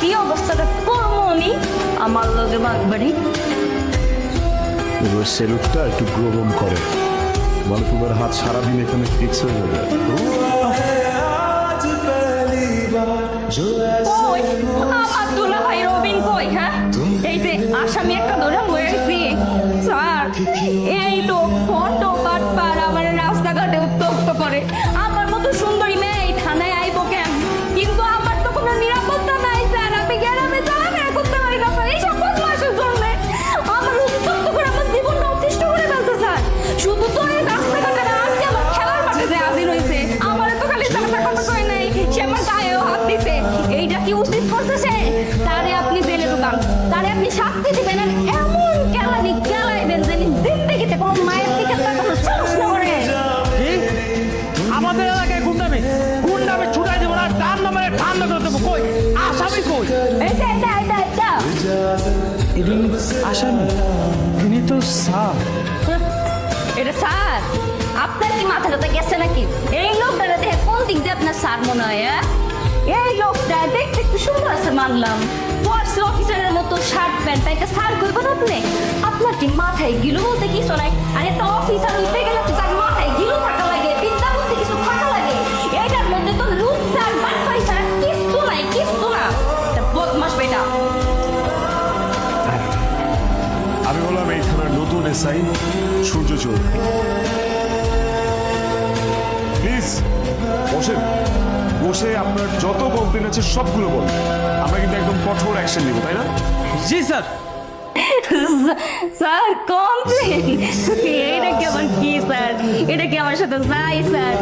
কি অবস্থাটা করব আমি। আমার লগে বাগবাড়ি এবার সেলুটটা একটু গরম করে। মানে তোমার হাত সারাদিন এখানে ফিক্স হয়ে যাবে। হ্যাঁ? এই আসামি একটা ধরে মরে গেছি স্যার শুধু রাস্তাঘাটে আজকে আমার খেলার মাঠে যে হাজির হয়েছে। আমার তো খালি তারা কথা কয় নাই সে আমার গায়েও হাত দিছে। এইটা কি উচিত করছে সে? তারে আপনি জেলে ঢুকান। তারে আপনি শাস্তি দিবেন আর এমন কেলানি কেলাইবেন যে জিন্দগিতে কোনো মায়ের দিকে তাকানো সাহস না করে। আমাদের এলাকায় গুন্ডামি। গুন্ডামি ছুটাই দেবো না তার নামে ঠান্ডা করে দেবো। কই? আসামি কই? এটা এটা এটা এটা ইনি আসামি? ইনি তো সাপ। হ্যাঁ, এটা স্যার, আপনার কি মাথা টাথা গেছে নাকি? এই লোকটা দেখে কোন দিক দিয়ে আপনার স্যার মনে হয় হ্যাঁ? এই লোকটা দেখতে একটু সুন্দর আছে মানলাম। ফোর্স অফিসারের মতো শার্ট প্যান্ট তাই স্যার করবেন আপনি? আপনার কি মাথায় গিলু বলতে কিছু নাই? আর একটা অফিসার উঠতে গেলে তো তার মাথায় গিলু থাকা লাগে, বিদ্যা বলতে কিছু থাকা লাগে। এইটার মধ্যে তো লুজ স্যার বাটপাই স্যার, কিচ্ছু নাই, কিচ্ছু না। বদমাস বেটা। আমি বললাম এই নতুন এসআই সূর্য চৌধুরী। প্লিজ বসেন। বসে আপনার যত কমপ্লেন আছে সবগুলো বলুন। আমরা কিন্তু একদম কঠোর অ্যাকশন নিব তাই না? জি স্যার। স্যার কমপ্লেন এটা কি আমার কি স্যার? এটা কি আমার সাথে যাই স্যার?